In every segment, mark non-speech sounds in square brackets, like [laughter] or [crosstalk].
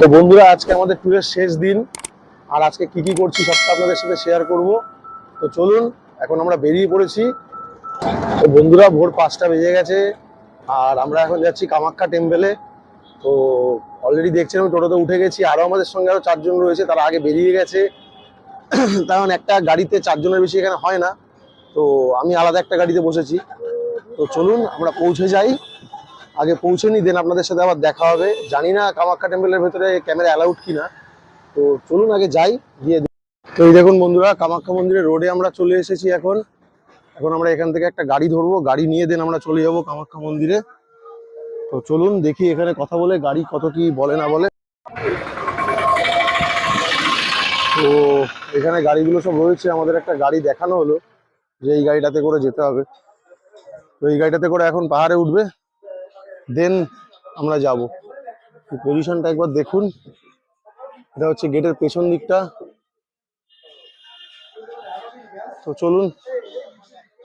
তো বন্ধুরা, আজকে আমাদের ট্যুরের শেষ দিন। আর আজকে কি কি করছি সবটা আপনাদের সাথে শেয়ার করব। তো চলুন, এখন আমরা বেরিয়ে পড়েছি। তো বন্ধুরা, ভোর পাঁচটা বেজে গেছে। আর আমরা এখন যাচ্ছি কামাখ্যা টেম্পেলে তো অলরেডি দেখছেন, আমি টোটোতে উঠে গেছি। আরও আমাদের সঙ্গে আরও চারজন রয়েছে, তারা আগে বেরিয়ে গেছে। কারণ একটা গাড়িতে চারজনের বেশি এখানে হয় না। তো আমি আলাদা একটা গাড়িতে বসেছি। তো চলুন, আমরা পৌঁছে যাই। আগে পৌঁছে নি দেন আপনাদের সাথে আবার দেখা হবে। জানি না কামাখ্যা টেম্পলের ভেতরে ক্যামেরা অ্যালাউড কিনা। তো চলুন আগে যাই, গিয়ে তো এই দেখুন বন্ধুরা, কামাখ্যা মন্দিরের রোডে আমরা চলে এসেছি এখন। এখন আমরা এখান থেকে একটা গাড়ি ধরবো, গাড়ি নিয়ে দেন আমরা চলে যাব কামাখ্যা মন্দিরে। তো চলুন দেখি এখানে কথা বলে, গাড়ি কত কি বলে না বলে। তো এখানে গাড়িগুলো সব রয়েছে, আমাদের একটা গাড়ি দেখানো হলো যে এই গাড়িটাতে করে যেতে হবে। তো এই গাড়িটাতে করে এখন পাহাড়ে উঠবে। দেন আমরা যাব। পজিশনটা একবার দেখুন। এটা হচ্ছে গেটের পেছন দিকটা। তো চলুন,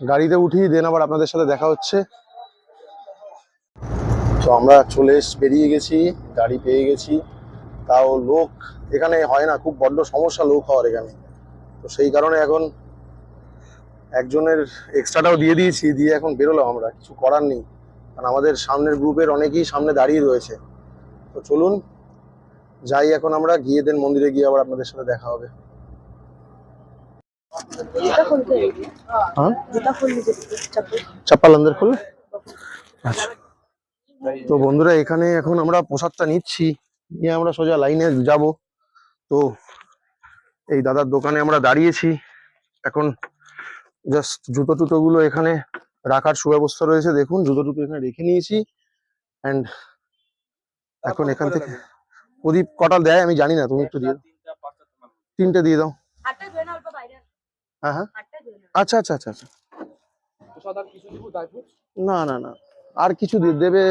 গাড়িতে উঠি দেন আবার আপনাদের সাথে দেখা হচ্ছে। তো আমরা চলে বেরিয়ে গেছি, গাড়ি পেয়ে গেছি। তাও লোক এখানে হয় না, খুব বড্ড সমস্যা লোক হওয়ার এখানে। তো সেই কারণে এখন একজনের এক্সট্রাটাও দিয়ে দিয়েছি, দিয়ে এখন বেরোলাম আমরা, কিছু করার নেই। কারণ আমাদের সামনের গ্রুপের অনেকেই সামনে দাঁড়িয়ে রয়েছে। তো চলুন যাই এখন আমরা গিয়ে দেন মন্দিরে গিয়ে আবার আপনাদের সাথে দেখা হবে। হ্যাঁ? চাপাল আন্দার আচ্ছা। তো বন্ধুরা এখানে এখন আমরা প্রসাদটা নিচ্ছি। নিয়ে আমরা সোজা লাইনে যাব। তো এই দাদার দোকানে আমরা দাঁড়িয়েছি। এখন জাস্ট জুতো টুতোগুলো এখানে রাখার সুব্যবস্থা রয়েছে। দেখুন জুতো টুতো এখানে রেখে নিয়েছি। অ্যান্ড এখন এখান থেকে প্রদীপ কটা দেয় আমি জানি না তুমি একটু দিয়ে তিনটে দিয়ে দাও। হ্যাঁ হ্যাঁ। আচ্ছা আচ্ছা আচ্ছা আচ্ছা। না না না। আর কিছু দিয়ে দেবে।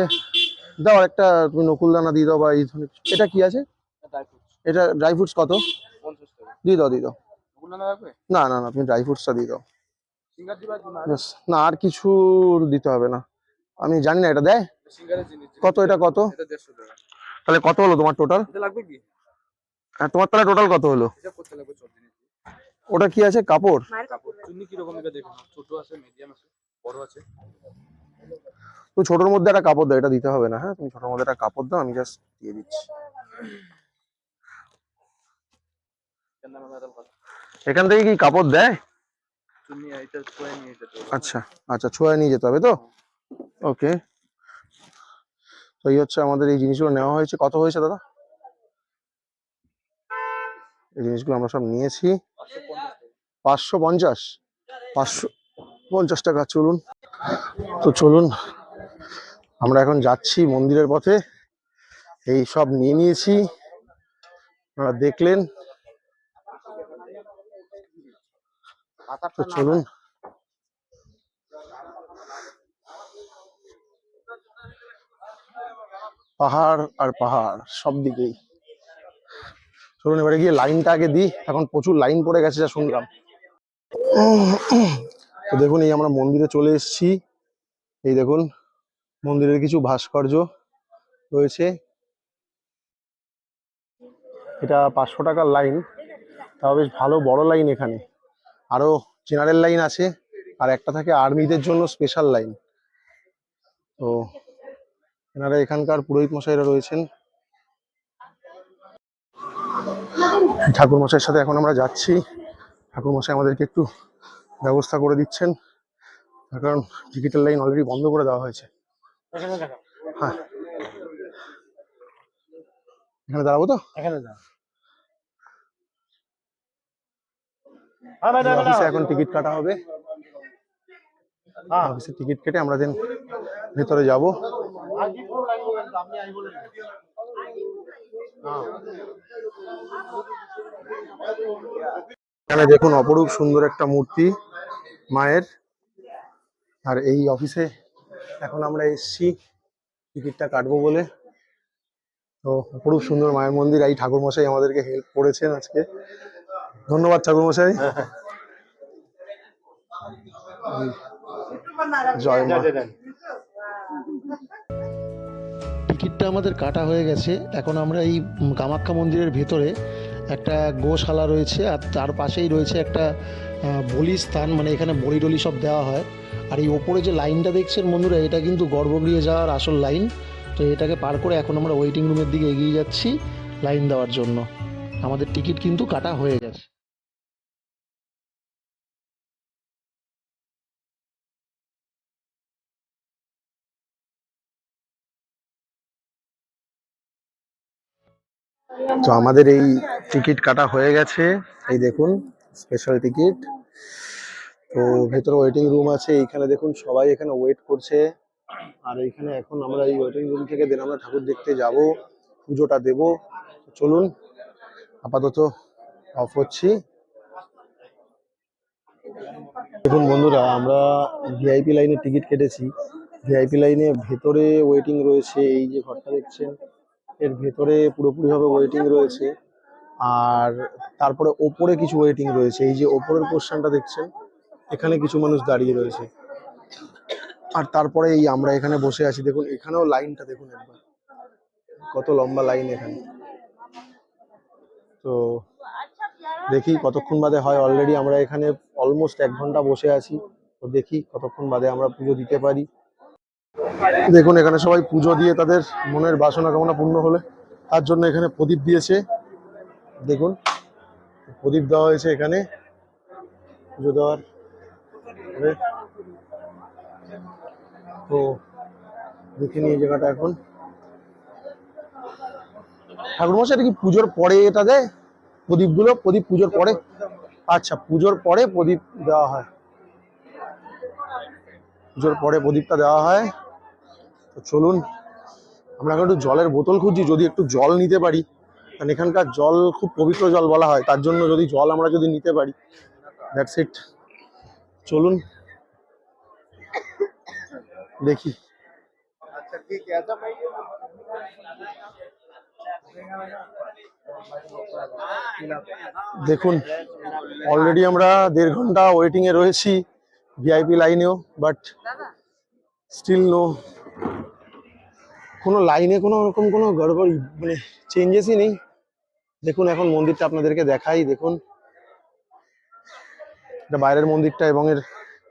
দাও একটা তুমি নকুল দানা দিয়ে দাও বা এই ধরনের এটা কি আছে? এটা ড্রাই ফ্রুটস কত? দিয়ে দাও দিয়ে দাও। না না না তুমি ড্রাই ফ্রুটসটা দিয়ে দাও। না আর কিছু দিতে হবে না। আমি জানি না এটা দেয়? কত এটা কত? তাহলে কত হলো তোমার টোটাল লাগবে কি? হ্যাঁ তোমার তাহলে টোটাল কত হলো? ওটা কি আছে? কাপড়? চুন্নি এটা দেখুন ছোট আছে মিডিয়াম আছে বড় আছে। তুমি ছোটোর মধ্যে একটা কাপড় দাও এটা দিতে হবে না। হ্যাঁ তুমি ছোটোর মধ্যে একটা কাপড় দাও আমি জাস্ট দিয়ে দিচ্ছি। এখান থেকে কি কাপড় দেয়? আচ্ছা আচ্ছা ছোঁয়া নিয়ে যেতে হবে তো? ওকে। তো এই হচ্ছে আমাদের এই জিনিসগুলো নেওয়া হয়েছে। কত হয়েছে দাদা? এই জিনিসগুলো আমরা সব নিয়েছি। পাঁচশো পঞ্চাশ। পাঁচশো পঞ্চাশ টাকা, চলুন। তো চলুন, আমরা এখন যাচ্ছি মন্দিরের পথে। এই সব নিয়ে নিয়েছি। আপনারা দেখলেন। তো পাহাড় আর পাহাড় সব দিকেই। চলুন এবারে গিয়ে লাইনটা আগে দিই। এখন প্রচুর লাইন পড়ে গেছে যা শুনলাম। তো দেখুন এই আমরা মন্দিরে চলে এসেছি। এই দেখুন মন্দিরের কিছু ভাস্কর্য রয়েছে। এটা পাঁচশো টাকার লাইন তাও বেশ ভালো বড় লাইন এখানে। আরও জেনারেল লাইন আছে, আর একটা থাকে আর্মিদের জন্য স্পেশাল লাইন তো এনারা এখানকার পুরোহিত মশাইরা রয়েছেন। ঠাকুর মশাইয়ের সাথে এখন আমরা যাচ্ছি। ঠাকুর মশাই আমাদেরকে একটু ব্যবস্থা করে দিচ্ছেন। তার কারণ টিকিটের লাইন অলরেডি বন্ধ করে দেওয়া হয়েছে। হ্যাঁ। এখানে দাঁড়াবো তো? এখানে যাও অফিসে এখন টিকিট কাটা হবে। হ্যাঁ। অফিসে টিকিট কেটে আমরা দেন ভেতরে যাব। এখানে দেখুন অপরূপ সুন্দর একটা মূর্তি মায়ের। আর এই অফিসে এখন আমরা এসছি টিকিটটা কাটবো বলে। তো অপরূপ সুন্দর মায়ের মন্দির। এই ঠাকুর মশাই আমাদেরকে হেল্প করেছেন আজকে। ধন্যবাদ ঠাকুর মশাই। টিকিটটা আমাদের কাটা হয়ে গেছে। এখন আমরা এই কামাখ্যা মন্দিরের ভেতরে একটা গোশালা রয়েছে আর তার পাশেই রয়েছে একটা বলি স্থান মানে এখানে বলি টলি সব দেওয়া হয়। আর এই ওপরে যে লাইনটা দেখছেন বন্ধুরা, এটা কিন্তু গর্ভগৃহে যাওয়ার আসল লাইন। তো এটাকে পার করে এখন আমরা ওয়েটিং রুমের দিকে এগিয়ে যাচ্ছি লাইন দেওয়ার জন্য। আমাদের টিকিট কিন্তু কাটা হয়ে গেছে। তো আমাদের এই টিকিট কাটা হয়ে গেছে। এই দেখুন স্পেশাল টিকিট তো ভেতরে ওয়েটিং রুম আছে, এইখানে দেখুন সবাই এখানে ওয়েট করছে। আর এইখানে এখন আমরা এই ওয়েটিং রুম থেকে দেন আমরা ঠাকুর দেখতে যাব, পুজোটা দেব। চলুন আপাতত অফ হচ্ছি দেখুন বন্ধুরা, আমরা ভিআইপি লাইনে টিকিট কেটেছি। ভিআইপি লাইনে ভেতরে ওয়েটিং রয়েছে, এই যে ঘরটা দেখছেন, এর ভেতরে পুরোপুরিভাবে ওয়েটিং রয়েছে। আর তারপরে ওপরে কিছু ওয়েটিং রয়েছে, এই যে ওপরের পোর্শনটা দেখছেন, এখানে কিছু মানুষ দাঁড়িয়ে রয়েছে। আর তারপরে এই আমরা এখানে বসে আছি, দেখুন এখানেও লাইনটা দেখুন একবার। কত লম্বা লাইন এখানে। তো দেখি কতক্ষণ বাদে হয় অলরেডি আমরা এখানে অলমোস্ট এক ঘণ্টা বসে আছি। তো দেখি কতক্ষণ বাদে আমরা পুজো দিতে পারি। দেখুন এখানে সবাই পুজো দিয়ে তাদের মনের বাসনা কামনা পূর্ণ হলে তার জন্য এখানে প্রদীপ দিয়েছে। দেখুন প্রদীপ দেওয়া হয়েছে এখানে। পুজো দেওয়ার তো দেখে নিই এই জায়গাটা এখন। ঠাকুরমশাই, এটা কি পুজোর পরে এটা দেয়? প্রদীপগুলো? প্রদীপ পুজোর পরে? আচ্ছা পুজোর পরে প্রদীপ দেওয়া হয়। পুজোর পরে প্রদীপটা দেওয়া হয়। তো চলুন, আমরা এখন একটু জলের বোতল খুঁজছি, যদি একটু জল নিতে পারি। কারণ এখানকার জল খুব পবিত্র জল বলা হয়, তার জন্য যদি জল আমরা যদি নিতে পারি। দ্যাটস ইট চলুন, দেখি। দেখুন অলরেডি আমরা দেড় ঘণ্টা ওয়েটিং এ রয়েছি ভিআইপি লাইনেও বাট স্টিল নো কোনো লাইনে কোনো রকম কোনো গড়বড় মানে চেঞ্জেসই নেই। দেখুন, এখন মন্দিরটা আপনাদেরকে দেখাই, দেখুন। এটা বাইরের মন্দিরটা এবং এর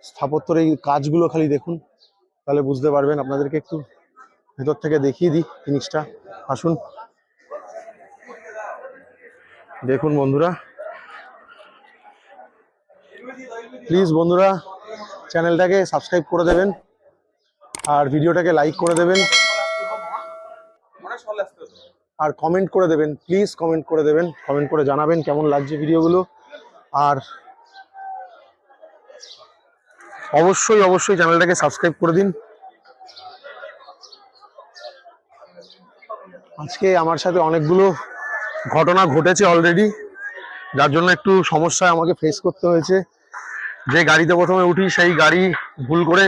স্থাপত্যর এই কাজগুলো খালি দেখুন। তাহলে বুঝতে পারবেন আপনাদেরকে একটু। ভেতর থেকে দেখিয়ে দিই জিনিসটা। আসুন। দেখুন বন্ধুরা। প্লিজ বন্ধুরা, চ্যানেলটাকে সাবস্ক্রাইব করে দেবেন আর ভিডিওটাকে লাইক করে দেবেন। আর কমেন্ট করে দেবেন প্লিজ কমেন্ট করে দেবেন কমেন্ট করে জানাবেন কেমন লাগছে ভিডিওগুলো। আর অবশ্যই অবশ্যই চ্যানেলটাকে সাবস্ক্রাইব করে দিন। আজকে আমার সাথে অনেকগুলো ঘটনা ঘটেছে অলরেডি যার জন্য একটু সমস্যায় আমাকে ফেস করতে হয়েছে। যে গাড়িতে প্রথমে উঠি, সেই গাড়ি ভুল করে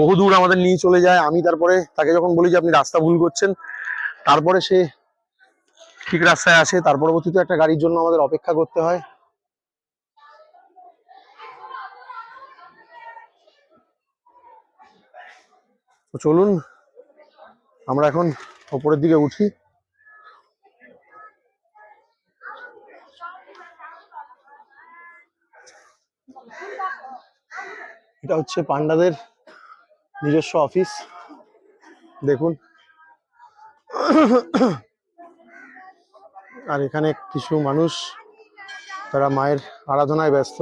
বহু দূর আমাদের নিয়ে চলে যায়। আমি তারপরে তাকে যখন বলি যে, আপনি রাস্তা ভুল করছেন, তারপরে সে ঠিক রাস্তায় আসে। তার পরবর্তীতে একটা গাড়ির জন্য আমাদের অপেক্ষা করতে হয়। চলুন, আমরা এখন ওপরের দিকে উঠি। এটা হচ্ছে পান্ডাদের নিজস্ব অফিস। দেখুন। আর এখানে কিছু মানুষ, তারা মায়ের আরাধনায় ব্যস্ত।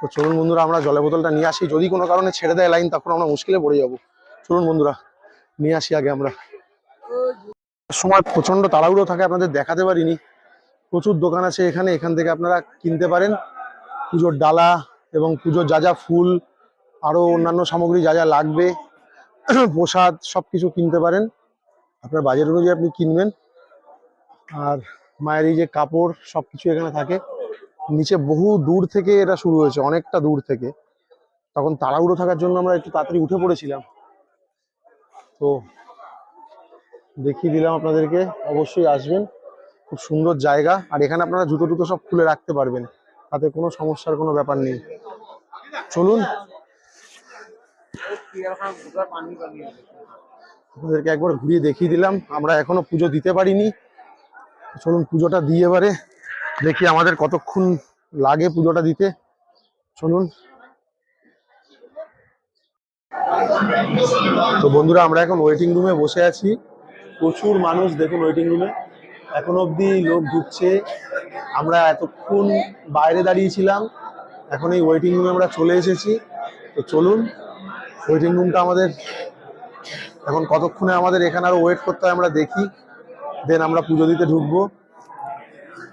তো চলুন বন্ধুরা, আমরা জলের বোতলটা নিয়ে আসি। যদি কোনো কারণে ছেড়ে দেয় লাইন, তখন আমরা মুশকিলে পড়ে যাব। চলুন বন্ধুরা, নিয়ে আসি আগে আমরা। সময় প্রচণ্ড তাড়াহুড়ো থাকে, আপনাদের দেখাতে পারিনি। প্রচুর দোকান আছে এখানে, এখান থেকে আপনারা কিনতে পারেন। পুজোর ডালা এবং পুজোর যা যা ফুল, আরও অন্যান্য সামগ্রী যা যা লাগবে, [clears throat] প্রসাদ সবকিছু কিনতে পারেন। আপনার বাজেট অনুযায়ী আপনি কিনবেন। আর মায়ের এই যে কাপড় সবকিছু এখানে থাকে। নিচে বহু দূর থেকে এটা শুরু হয়েছে, অনেকটা দূর থেকে। তখন তাড়াহুড়ো থাকার জন্য আমরা একটু তাড়াতাড়ি উঠে পড়েছিলাম। তো দেখিয়ে দিলাম আপনাদেরকে, অবশ্যই আসবেন। খুব সুন্দর জায়গা। আর এখানে আপনারা জুতো টুতো সব খুলে রাখতে পারবেন। তাতে কোনো সমস্যার কোনো ব্যাপার নেই। চলুন। আপনাদেরকে একবার ঘুরিয়ে দেখিয়ে দিলাম। আমরা এখনও পুজো দিতে পারিনি। চলুন পুজোটা দিয়ে এবারে। দেখি আমাদের কতক্ষণ লাগে পুজোটা দিতে। চলুন। তো বন্ধুরা, আমরা এখন ওয়েটিং রুমে বসে আছি। প্রচুর মানুষ দেখুন ওয়েটিং রুমে এখন অবধি লোক ঢুকছে। আমরা এতক্ষণ বাইরে দাঁড়িয়েছিলাম। এখন এই ওয়েটিং রুমে আমরা চলে এসেছি। তো চলুন ওয়েটিং রুমটা আমাদের এখন কতক্ষণে আমাদের এখানে আরও ওয়েট করতে হয় আমরা দেখি। দেন আমরা পুজো দিতে ঢুকবো।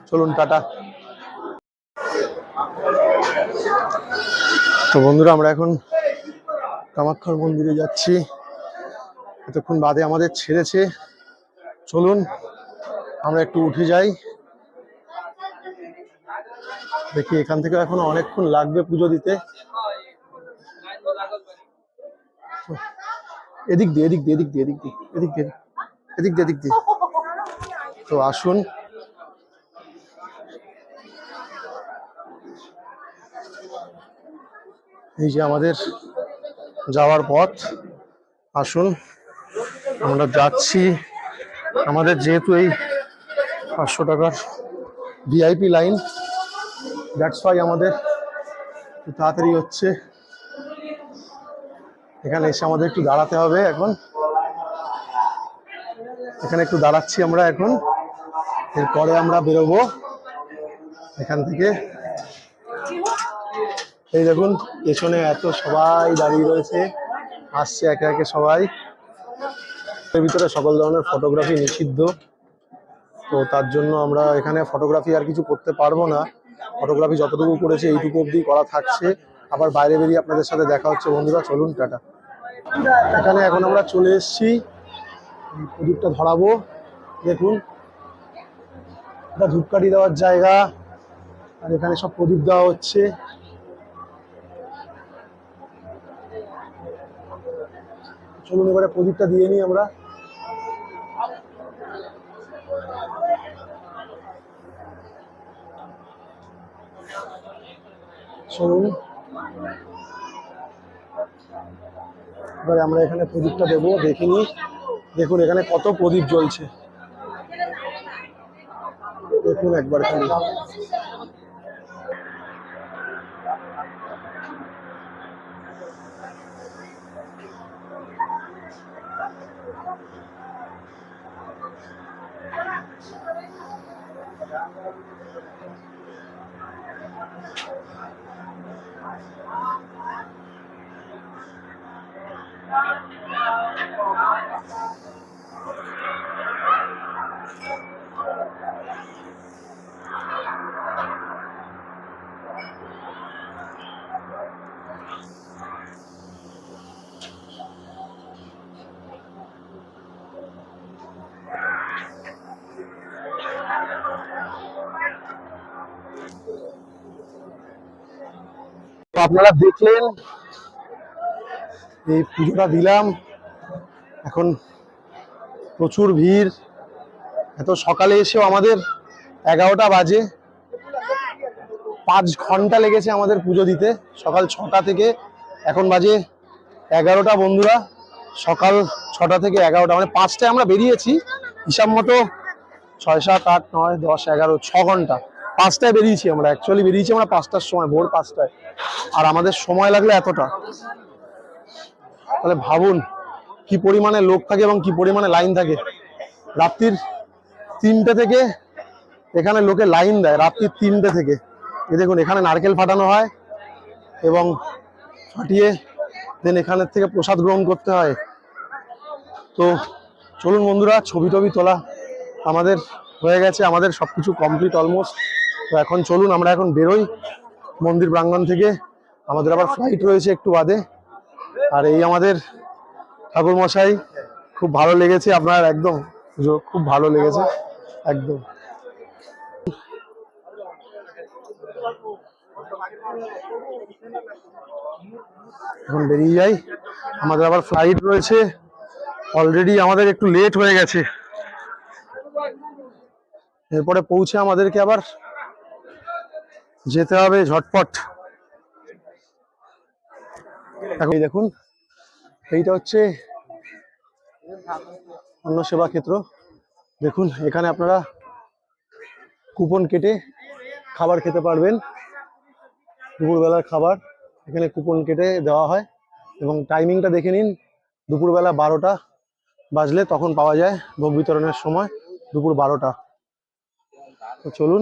চলুন, টাটা। তো বন্ধুরা, আমরা এখন কামাক্ষার মন্দিরে যাচ্ছি। এতক্ষণ বাদে আমাদের ছেড়েছে। চলুন আমরা একটু উঠে যাই। দেখি এখান থেকে এখনও অনেকক্ষণ লাগবে পুজো দিতে। এদিক দিয়ে এদিক দিয়ে এদিক দিয়ে এদিক দিয়ে এদিক দিয়ে এদিক দিয়ে এদিক দিয়ে। তো আসুন। এই যে আমাদের যাওয়ার পথ। আসুন, আমরা যাচ্ছি। আমাদের যেহেতু এই পাঁচশো টাকার ভিআইপি লাইন দ্যাটস ওয়াই আমাদের তাড়াতাড়ি হচ্ছে। এখানে এসে আমাদের একটু দাঁড়াতে হবে এখন। এখানে একটু দাঁড়াচ্ছি আমরা এখন। এরপরে আমরা বেরোবো এখান থেকে। এই দেখুন, পেছনে এত সবাই দাঁড়িয়ে রয়েছে। আসছে একে একে সবাই। ভিতরে সকল ধরনের ফটোগ্রাফি নিষিদ্ধ। তো তার জন্য আমরা এখানে ফটোগ্রাফি আর কিছু করতে পারব না। ফটোগ্রাফি যতটুকু করেছে এইটুকু অবধি করা থাকছে। আবার বাইরে বেরিয়ে আপনাদের সাথে দেখা হচ্ছে। বন্ধুরা, চলুন, টাটা। এখানে এখন আমরা চলে এসেছি। প্রদীপটা ধরাবো। দেখুন এটা ধূপকাঠি দেওয়ার জায়গা। আর এখানে সব প্রদীপ দেওয়া হচ্ছে। চলুন, এবারে প্রদীপটা দিয়ে নিই আমরা। চলুন এবারে আমরা এখানে প্রদীপটা দেবো দেখিনি দেখুন, এখানে কত প্রদীপ জ্বলছে। দেখুন একবার খালি। আপনারা দেখলেন এই পুজোটা দিলাম। এখন প্রচুর ভিড়। এত সকালে এসেও আমাদের এগারোটা বাজে। পাঁচ ঘণ্টা লেগেছে আমাদের পুজো দিতে। সকাল ছটা থেকে এখন বাজে এগারোটা বন্ধুরা। সকাল ছটা থেকে এগারোটা মানে পাঁচটায় আমরা বেরিয়েছি। হিসাব মতো ছয়, সাত, আট, নয়, দশ, এগারো, ছ ঘণ্টা। পাঁচটায় বেরিয়েছি আমরা অ্যাকচুয়ালি বেরিয়েছি আমরা পাঁচটার সময়, ভোর পাঁচটায়। আর আমাদের সময় লাগল এতটা। তাহলে ভাবুন, কি পরিমাণে লোক থাকে এবং কি পরিমাণে লাইন থাকে। রাত্রির তিনটে থেকে এখানে লোকে লাইন দেয়, রাত্রির তিনটে থেকে। এই দেখুন, এখানে নারকেল ফাটানো হয় এবং ফাটিয়ে দেন এখানের থেকে প্রসাদ গ্রহণ করতে হয়। তো চলুন বন্ধুরা, ছবি টবি তোলা আমাদের হয়ে গেছে, আমাদের সবকিছু কমপ্লিট অলমোস্ট তো এখন চলুন, আমরা এখন বেরোই মন্দির প্রাঙ্গণ থেকে। আমাদের আবার ফ্লাইট রয়েছে একটু বাদে। আর এই আমাদের ঠাকুর মশাই খুব ভালো লেগেছে আপনার, একদম খুব ভালো লেগেছে, একদম। এখন বেরিয়ে যাই। আমাদের আবার ফ্লাইট রয়েছে। অলরেডি আমাদের একটু লেট হয়ে গেছে। এরপরে পৌঁছে আমাদেরকে আবার যেতে হবে ঝটপট। এই দেখুন, এইটা হচ্ছে অন্য সেবা ক্ষেত্র। দেখুন, এখানে আপনারা কুপন কেটে খাবার খেতে পারবেন। দুপুরবেলার খাবার এখানে কুপন কেটে দেওয়া হয় এবং টাইমিংটা দেখে নিন, দুপুরবেলা বারোটা বাজলে তখন পাওয়া যায় ভোগ বিতরণের সময় দুপুর বারোটা। তো চলুন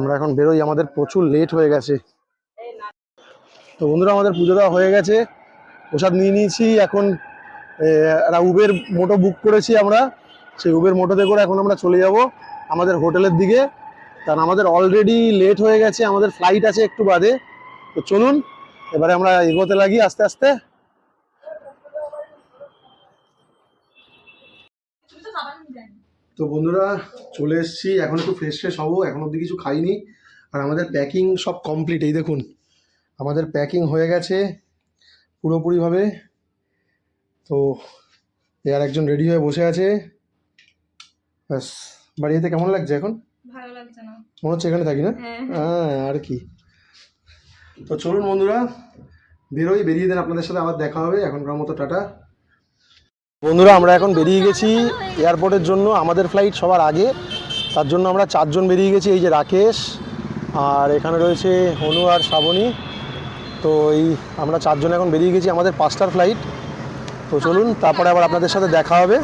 আমরা এখন বেরোই, আমাদের প্রচুর লেট হয়ে গেছে। তো বন্ধুরা, আমাদের পুজো দেওয়া হয়ে গেছে। প্রসাদ নিয়ে নিয়েছি, এখন উবের মোটো বুক করেছি আমরা। সেই উবের মোটোতে করে এখন আমরা চলে যাব আমাদের হোটেলের দিকে। কারণ আমাদের অলরেডি লেট হয়ে গেছে, আমাদের ফ্লাইট আছে একটু বাদে। তো চলুন, এবারে আমরা এগোতে লাগি আস্তে আস্তে। তো বন্ধুরা চলে এসেছি। এখন একটু ফ্রেশ ফ্রেশ হব। এখন অব্দি কিছু খাইনি। আর আমাদের প্যাকিং সব কমপ্লিট এই দেখুন আমাদের প্যাকিং হয়ে গেছে পুরোপুরিভাবে। তো এর একজন রেডি হয়ে বসে আছে। ব্যাস বাড়ি যেতে কেমন লাগছে এখন? ভালো লাগছে না। মনে হচ্ছে এখানে থাকি না? হ্যাঁ। হ্যাঁ আর কি। তো চলুন বন্ধুরা বেরোই বেরিয়ে দেন আপনাদের সাথে আবার দেখা হবে। এখনকার মতো টাটা। বন্ধুরা, আমরা এখন বেরিয়ে গেছি এয়ারপোর্টের জন্য। আমাদের ফ্লাইট সবার আগে। তার জন্য আমরা চারজন বেরিয়ে গেছি, এই যে রাকেশ আর এখানে রয়েছে অনু আর শ্রাবণী। তো এই আমরা চারজন এখন বেরিয়ে গেছি আমাদের পাঁচটার ফ্লাইট তো চলুন, তারপরে আবার আপনাদের সাথে দেখা হবে।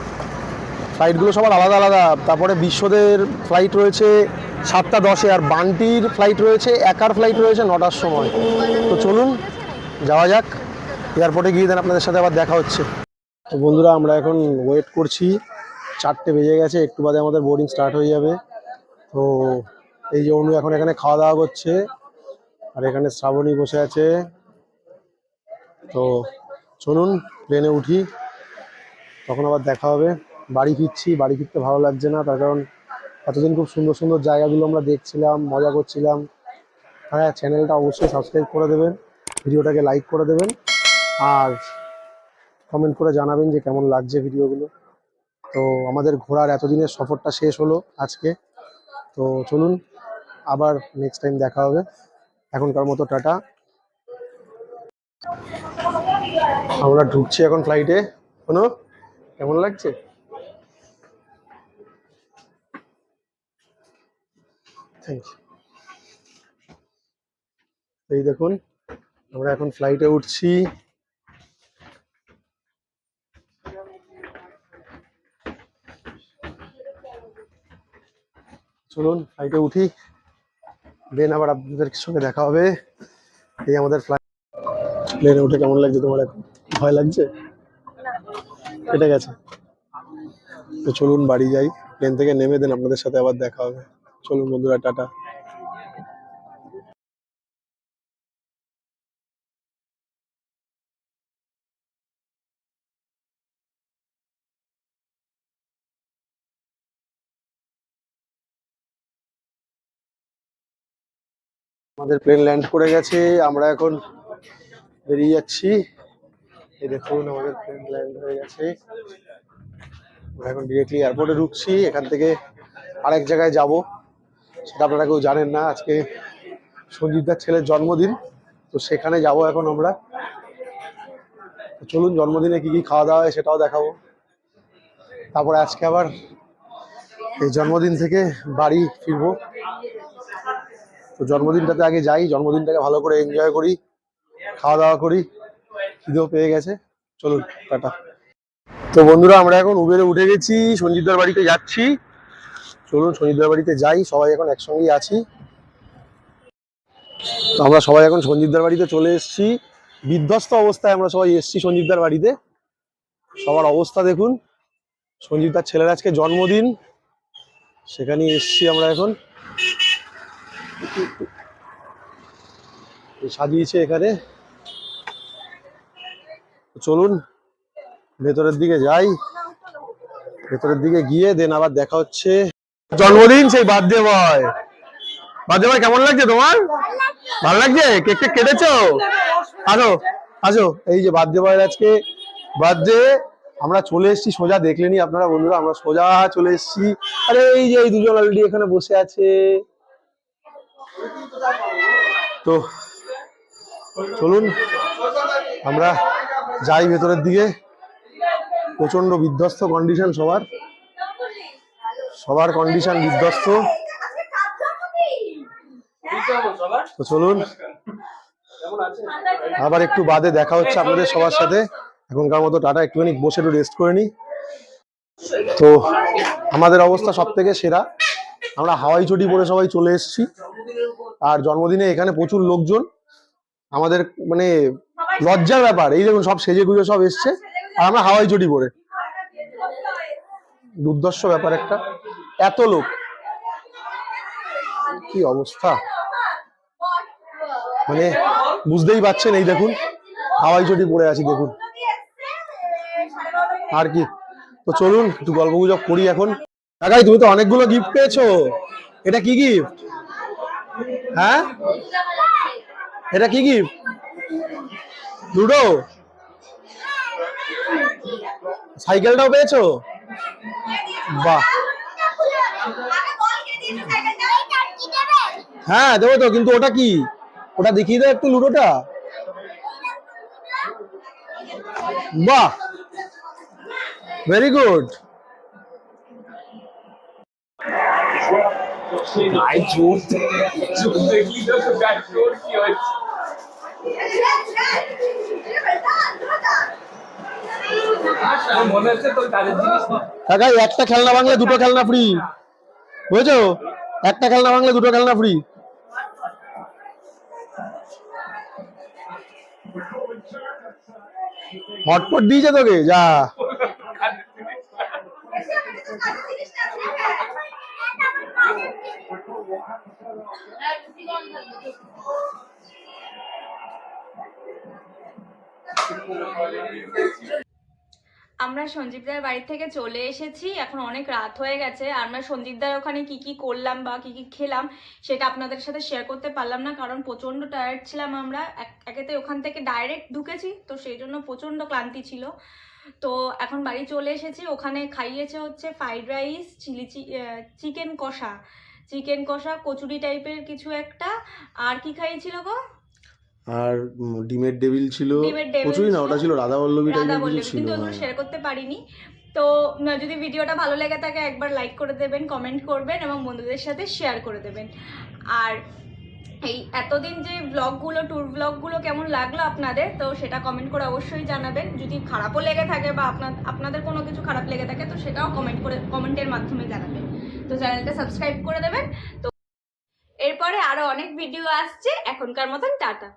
ফ্লাইটগুলো সবার আলাদা আলাদা। তারপরে বিশ্বদের ফ্লাইট রয়েছে সাতটা দশে আর বান্টির ফ্লাইট রয়েছে, একার ফ্লাইট রয়েছে নটার সময়। তো চলুন, যাওয়া যাক। এয়ারপোর্টে গিয়ে দেন আপনাদের সাথে আবার দেখা হচ্ছে। তো বন্ধুরা, আমরা এখন ওয়েট করছি। চারটে বেজে গেছে, একটু বাদে আমাদের বোর্ডিং স্টার্ট হয়ে যাবে। তো এই যে অনু এখন এখানে খাওয়া দাওয়া করছে, আর এখানে শ্রাবণী বসে আছে। তো চলুন প্লেনে উঠি। তখন আবার দেখা হবে। বাড়ি ফিরছি, বাড়ি ফিরতে ভালো লাগছে না, তার কারণ এতদিন খুব সুন্দর সুন্দর জায়গাগুলো আমরা দেখছিলাম, মজা করছিলাম। হ্যাঁ চ্যানেলটা অবশ্যই সাবস্ক্রাইব করে দেবেন, ভিডিওটাকে লাইক করে দেবেন। আর কমেন্ট করে জানাবেন যে কেমন লাগছে ভিডিওগুলো তো আমাদের ঘোরার এতদিনের সফরটা শেষ হলো আজকে। তো চলুন, আবার নেক্সট টাইম দেখা হবে। এখনকার মতো টাটা। আমরা ঢুকছি এখন ফ্লাইটে কোনো? কেমন লাগছে? থ্যাংক ইউ এই দেখুন, আমরা এখন ফ্লাইটে উঠছি। চলুন ফ্লাইটে উঠি। দেন আবার আপনাদের সঙ্গে দেখা হবে। এই আমাদের ফ্লাইট প্লেনে উঠে কেমন লাগছে? তোমার এখন ভয় লাগছে? কেটে গেছে। তো চলুন বাড়ি যাই। প্লেন থেকে নেমে দেন আপনাদের সাথে আবার দেখা হবে। চলুন বন্ধুরা, টাটা। আমাদের প্লেন ল্যান্ড করে গেছে। আমরা এখন বেরিয়ে যাচ্ছি। এই দেখুন, আমাদের প্লেন ল্যান্ড হয়ে গেছে। আমরা এখন ডিরেক্টলি এয়ারপোর্টে ঢুকছি। এখান থেকে আরেক জায়গায় যাব। সেটা আপনারা কেউ জানেন না। আজকে সঞ্জীবদার ছেলের জন্মদিন। তো সেখানে যাব এখন আমরা। চলুন, জন্মদিনে কি কি খাওয়া দাওয়া হয় সেটাও দেখাবো। তারপরে আজকে আবার এই জন্মদিন থেকে বাড়ি ফিরবো। তো জন্মদিনটাতে আগে যাই, জন্মদিনটাকে ভালো করে এনজয় করি খাওয়া দাওয়া করি, খিদেও পেয়ে গেছে। চলুন, টাটা। তো বন্ধুরা, আমরা এখন উবেরে উঠে গেছি, সঞ্জিতদার বাড়িতে যাচ্ছি। চলুন সঞ্জীবদার বাড়িতে যাই, সবাই এখন একসঙ্গেই আছি। তো আমরা সবাই এখন সঞ্জিতদার বাড়িতে চলে এসেছি। বিধ্বস্ত অবস্থায় আমরা সবাই এসেছি সঞ্জীবদার বাড়িতে। সবার অবস্থা দেখুন। সঞ্জীবদার ছেলের আজকে জন্মদিন। সেখানে এসছি আমরা এখন। সাজিয়েছে এখানে। চলুন, ভেতরের দিকে যাই। ভেতরের দিকে গিয়ে দেন আবার দেখা হচ্ছে। জন্মদিন সেই বার্থডে বয়। বার্থডে বয়, কেমন লাগছে তোমার? ভালো লাগছে? কেক টেক কেটেছো? আসো আসো। এই যে বার্থডে বয়ের আজকে বার্থডে, আমরা চলে এসেছি সোজা দেখলেনি আপনারা বন্ধুরা, আমরা সোজা চলে এসেছি। আরে এই যে এই দুজন অলরেডি এখানে বসে আছে। তো চলুন, আমরা যাই ভেতরের দিকে। প্রচণ্ড বিধ্বস্ত কন্ডিশন সবার। সবার কন্ডিশন বিধ্বস্ত। তো চলুন, আবার একটু বাদে দেখা হচ্ছে আপনাদের সবার সাথে। এখনকার মতো টাটা, একটুখানি বসে একটু রেস্ট করে নিই তো আমাদের অবস্থা সব থেকে সেরা। আমরা হাওয়াই চটি পরে সবাই চলে এসেছি। আর জন্মদিনে এখানে প্রচুর লোকজন। আমাদের মানে লজ্জার ব্যাপার। এই দেখুন সব সেজে গুজে সব এসছে। আর আমরা হাওয়াই চটি পরে। দুর্দর্শ ব্যাপার একটা। এত লোক। কি অবস্থা? মানে বুঝতেই পারছেন এই দেখুন হাওয়াই চটি পরে আছি দেখুন। আর কি? তো চলুন একটু গল্প গুজব করি এখন। কাকাই তুমি তো অনেকগুলো গিফট পেয়েছ। এটা কি গিফট হ্যাঁ? এটা কি গিফট? লুডো? সাইকেলটাও পেয়েছ? বাহ। হ্যাঁ দেবো তো, কিন্তু ওটা কি? ওটা দেখিয়ে দাও একটু লুডোটা। বাহ। ভেরি গুড ভাই, জোর জোর দেখলি তো গাছ জোর কি এই একটা খেলনা বাংলা দুটো খেলনা ফ্রি বুঝেছ? একটা খেলনা বাংলা দুটো খেলনা ফ্রি হটপট দিয়েছে তোকে, যা। আমরা সঞ্জীবদার বাড়ি থেকে চলে এসেছি, এখন অনেক রাত হয়ে গেছে। আমরা সঞ্জীবদার ওখানে কি কি করলাম বা কি কি খেলাম সেটা আপনাদের সাথে শেয়ার করতে পারলাম না, কারণ প্রচণ্ড টায়ার্ড ছিলাম আমরা। এক- একেতে ওখান থেকে ডাইরেক্ট ঢুকেছি, তো সেই জন্য প্রচণ্ড ক্লান্তি ছিল। তো এখন বাড়ি চলে এসেছি, ওখানে খাইয়েছে হচ্ছে ফ্রাইড রাইস চিলি চিকেন কষা। চিকেন কষা কচুরি টাইপের কিছু একটা। আর কি খাইয়েছিল গো? আর ডিমের টেবিল ছিল। প্রচুরই না ওটা ছিল। রাধা বল্লভী টাইপের কিছু ছিল কিন্তু ওগুলো হ্যাঁ। শেয়ার করতে পারিনি। তো যদি ভিডিওটা ভালো লেগে থাকে একবার লাইক করে দেবেন কমেন্ট করবেন এবং বন্ধুদের সাথে শেয়ার করে দেবেন। আর এই এতদিন যে ব্লগগুলো ট্যুর ব্লগগুলো কেমন লাগল আপনাদের তো সেটা কমেন্ট করে অবশ্যই জানাবেন। যদি খারাপও লেগে থাকে বা আপনার আপনাদের কোনো কিছু খারাপ লেগে থাকে তো সেটাও কমেন্ট করে কমেন্টের মাধ্যমে জানাবেন। তো চ্যানেলটা সাবস্ক্রাইব করে দেবেন। তো এরপরে আরও অনেক ভিডিও আসছে। এখনকার মতন টাটা।